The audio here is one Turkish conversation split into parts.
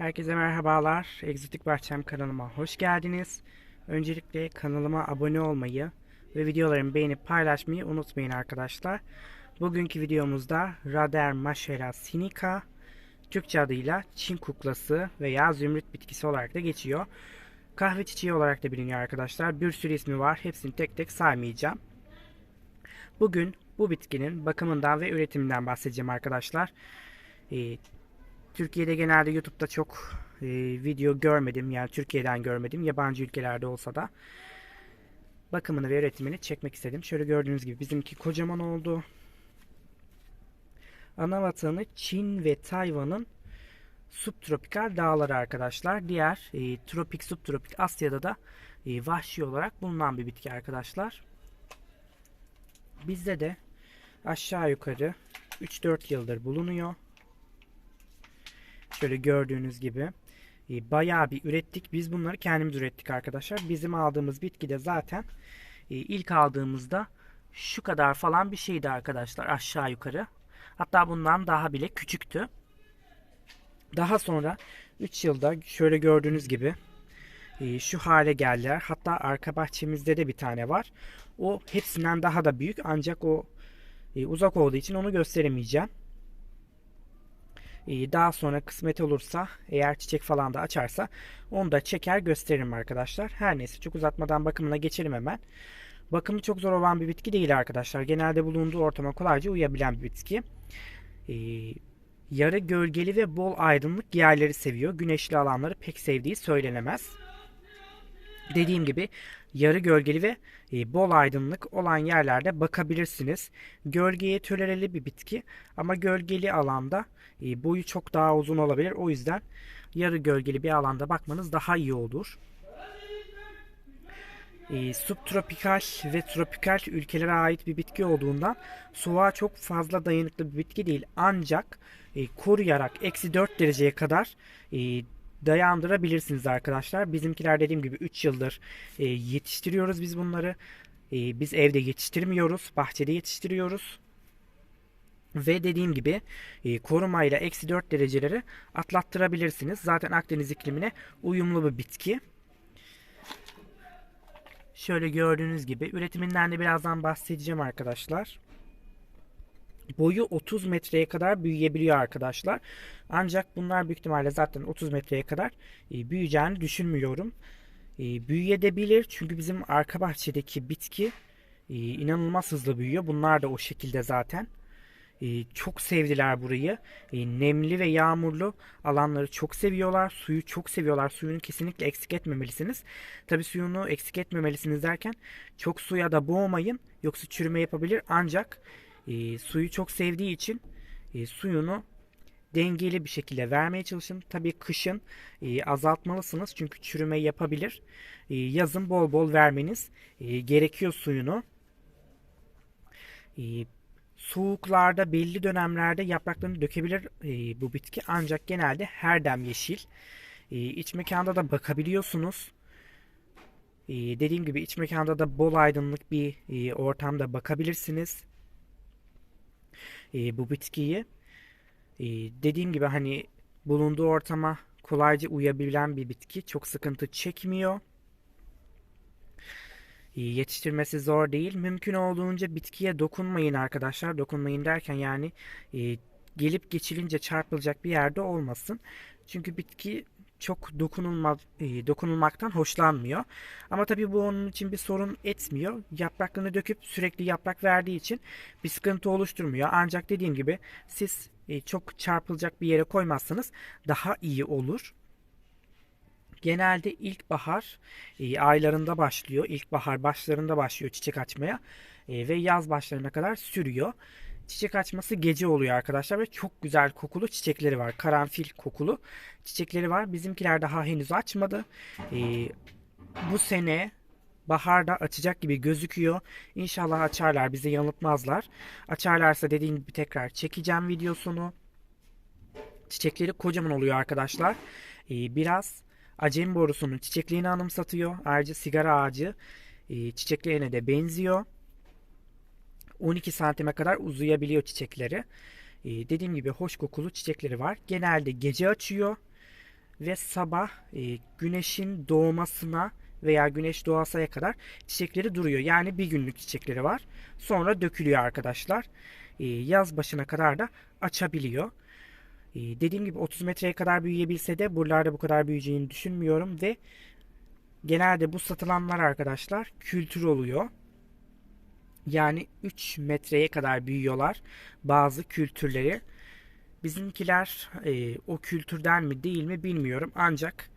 Herkese merhabalar. Egzotik Bahçem kanalıma hoş geldiniz. Öncelikle kanalıma abone olmayı ve videolarımı beğenip paylaşmayı unutmayın arkadaşlar. Bugünkü videomuzda Rader Maschera sinica, Türkçe adıyla Çin kuklası veya zümrüt bitkisi olarak da geçiyor. Kahve çiçeği olarak da biliniyor arkadaşlar. Bir sürü ismi var. Hepsini tek tek saymayacağım. Bugün bu bitkinin bakımından ve üretiminden bahsedeceğim arkadaşlar. Ee, Türkiye'de genelde YouTube'da çok e, video görmedim. Yani Türkiye'den görmedim. Yabancı ülkelerde olsa da bakımını ve üretimini çekmek istedim. Şöyle gördüğünüz gibi bizimki kocaman oldu. Ana vatanı Çin ve Tayvan'ın subtropikal dağları arkadaşlar. Diğer e, tropik subtropik Asya'da da e, vahşi olarak bulunan bir bitki arkadaşlar. Bizde de aşağı yukarı 3-4 yıldır bulunuyor. Şöyle gördüğünüz gibi e, bayağı bir ürettik. Biz bunları kendimiz ürettik arkadaşlar. Bizim aldığımız bitki de zaten e, ilk aldığımızda şu kadar falan bir şeydi arkadaşlar aşağı yukarı. Hatta bundan daha bile küçüktü. Daha sonra 3 yılda şöyle gördüğünüz gibi e, şu hale geldiler. Hatta arka bahçemizde de bir tane var. O hepsinden daha da büyük ancak o uzak olduğu için onu gösteremeyeceğim. E, daha sonra kısmet olursa eğer çiçek falan da açarsa onu da çeker gösteririm arkadaşlar. Her neyse çok uzatmadan bakımına geçelim hemen. Bakımı çok zor olan bir bitki değil arkadaşlar. Genelde bulunduğu ortama kolayca uyabilen bir bitki. E, yarı gölgeli ve bol aydınlık yerleri seviyor. Güneşli alanları pek sevdiği söylenemez. Dediğim gibi yarı gölgeli ve e, bol aydınlık olan yerlerde bakabilirsiniz. Gölgeye tölereli bir bitki ama gölgeli alanda e, boyu çok daha uzun olabilir. O yüzden yarı gölgeli bir alanda bakmanız daha iyi olur. E, subtropikal ve tropikal ülkelere ait bir bitki olduğundan soğuğa çok fazla dayanıklı bir bitki değil. Ancak e, koruyarak eksi 4 dereceye kadar dayandırabilirsiniz arkadaşlar. Bizimkiler dediğim gibi 3 yıldır e, yetiştiriyoruz biz bunları. E, biz evde yetiştirmiyoruz. Bahçede yetiştiriyoruz. Ve dediğim gibi e, korumayla eksi 4 dereceleri atlattırabilirsiniz. Zaten Akdeniz iklimine uyumlu bir bitki. Şöyle gördüğünüz gibi üretiminden de birazdan bahsedeceğim arkadaşlar. Boyu 30 metreye kadar büyüyebiliyor arkadaşlar. Ancak bunlar büyük ihtimalle zaten 30 metreye kadar e, büyüyeceğini düşünmüyorum. E, büyüyebilir çünkü bizim arka bahçedeki bitki e, inanılmaz hızlı büyüyor. Bunlar da o şekilde zaten. Çok sevdiler burayı. Nemli ve yağmurlu alanları çok seviyorlar. Suyu çok seviyorlar. Suyunu kesinlikle eksik etmemelisiniz. Tabi suyunu eksik etmemelisiniz derken çok suya da boğmayın. Yoksa çürüme yapabilir. Ancak e, suyu çok sevdiği için e, suyunu dengeli bir şekilde vermeye çalışın. Tabii kışın e, azaltmalısınız çünkü çürüme yapabilir. E, yazın bol bol vermeniz e, gerekiyor suyunu. E, soğuklarda belli dönemlerde yapraklarını dökebilir e, bu bitki ancak genelde her dem yeşil. E, iç mekanda da bakabiliyorsunuz. E, dediğim gibi iç mekanda da bol aydınlık bir e, ortamda bakabilirsiniz e, bu bitkiyi. E, dediğim gibi hani bulunduğu ortama kolayca uyabilen bir bitki. Çok sıkıntı çekmiyor. E, yetiştirmesi zor değil. Mümkün olduğunca bitkiye dokunmayın arkadaşlar. Dokunmayın derken yani e, gelip geçilince çarpılacak bir yerde olmasın. Çünkü bitki çok dokunulma, e, dokunulmaktan hoşlanmıyor. Ama tabii bu onun için bir sorun etmiyor. Yapraklarını döküp sürekli yaprak verdiği için bir sıkıntı oluşturmuyor. Ancak dediğim gibi siz e, çok çarpılacak bir yere koymazsanız daha iyi olur. Genelde ilkbahar e, aylarında başlıyor. İlkbahar başlarında başlıyor çiçek açmaya e, ve yaz başlarına kadar sürüyor. Çiçek açması gece oluyor arkadaşlar ve çok güzel kokulu çiçekleri var. Karanfil kokulu çiçekleri var. Bizimkiler daha henüz açmadı. Ee, bu sene baharda açacak gibi gözüküyor. İnşallah açarlar bizi yanıltmazlar. Açarlarsa dediğim gibi tekrar çekeceğim videosunu. Çiçekleri kocaman oluyor arkadaşlar. Ee, biraz acem borusunun çiçekliğini anımsatıyor. Ayrıca sigara ağacı e, çiçeklerine de benziyor. 12 santime kadar uzayabiliyor çiçekleri. Ee, dediğim gibi hoş kokulu çiçekleri var. Genelde gece açıyor. ve sabah e, güneşin doğmasına veya güneş doğasaya kadar çiçekleri duruyor. Yani bir günlük çiçekleri var. Sonra dökülüyor arkadaşlar. E, yaz başına kadar da açabiliyor. E, dediğim gibi 30 metreye kadar büyüyebilse de buralarda bu kadar büyüyeceğini düşünmüyorum ve genelde bu satılanlar arkadaşlar kültür oluyor. Yani 3 metreye kadar büyüyorlar bazı kültürleri. Bizimkiler e, o kültürden mi değil mi bilmiyorum. Ancak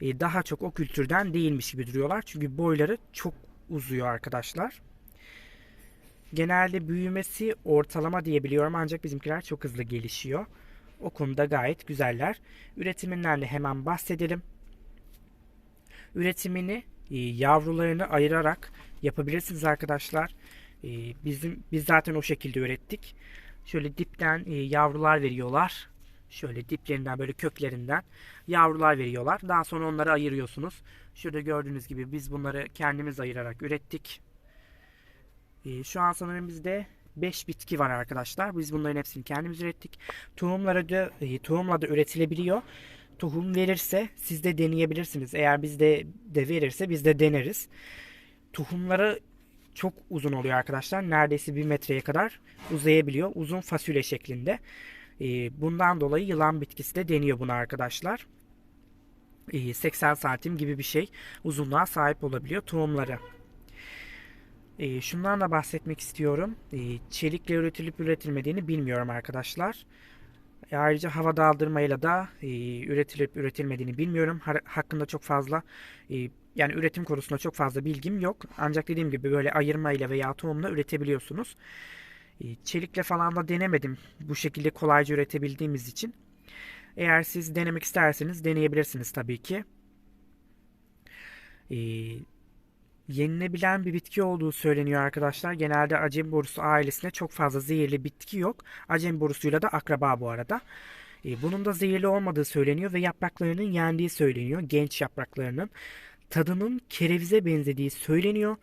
e, daha çok o kültürden değilmiş gibi duruyorlar. Çünkü boyları çok uzuyor arkadaşlar. Genelde büyümesi ortalama diyebiliyorum ancak bizimkiler çok hızlı gelişiyor. O konuda gayet güzeller. Üretiminden de hemen bahsedelim. Üretimini e, yavrularını ayırarak yapabilirsiniz arkadaşlar. E, bizim biz zaten o şekilde ürettik. Şöyle dipten e, yavrular veriyorlar. Şöyle diplerinden böyle köklerinden yavrular veriyorlar. Daha sonra onları ayırıyorsunuz. Şurada gördüğünüz gibi biz bunları kendimiz ayırarak ürettik. E, şu an sanırım bizde 5 bitki var arkadaşlar. Biz bunların hepsini kendimiz ürettik. Tohumları da e, tohumla da üretilebiliyor. Tohum verirse siz de deneyebilirsiniz. Eğer bizde de verirse biz de deneriz. Tohumları çok uzun oluyor arkadaşlar. Neredeyse bir metreye kadar uzayabiliyor. Uzun fasulye şeklinde. E, bundan dolayı yılan bitkisi de deniyor buna arkadaşlar. E, 80 santim gibi bir şey uzunluğa sahip olabiliyor tohumları. E, şundan da bahsetmek istiyorum. Çelikle üretilip üretilmediğini bilmiyorum arkadaşlar. E, ayrıca hava daldırmayla da e, üretilip üretilmediğini bilmiyorum. Ha, hakkında çok fazla e, yani üretim konusunda çok fazla bilgim yok. Ancak dediğim gibi böyle ayırmayla veya tohumla üretebiliyorsunuz. E, çelikle falan da denemedim. Bu şekilde kolayca üretebildiğimiz için. Eğer siz denemek isterseniz deneyebilirsiniz tabii ki. E, yenilebilen bir bitki olduğu söyleniyor arkadaşlar. Genelde acem borusu ailesinde çok fazla zehirli bitki yok. Acem borusuyla da akraba bu arada. E, bunun da zehirli olmadığı söyleniyor ve yapraklarının yendiği söyleniyor. Genç yapraklarının. Tadının kerevize benzediği söyleniyor.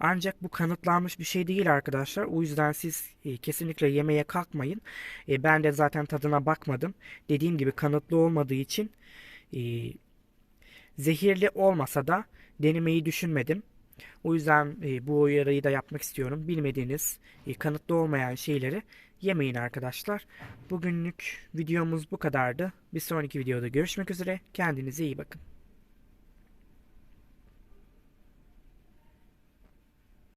Ancak bu kanıtlanmış bir şey değil arkadaşlar. O yüzden siz e, kesinlikle yemeye kalkmayın. E, ben de zaten tadına bakmadım. Dediğim gibi kanıtlı olmadığı için e, zehirli olmasa da denemeyi düşünmedim. O yüzden bu uyarıyı da yapmak istiyorum. Bilmediğiniz, kanıtlı olmayan şeyleri yemeyin arkadaşlar. Bugünlük videomuz bu kadardı. Bir sonraki videoda görüşmek üzere. Kendinize iyi bakın.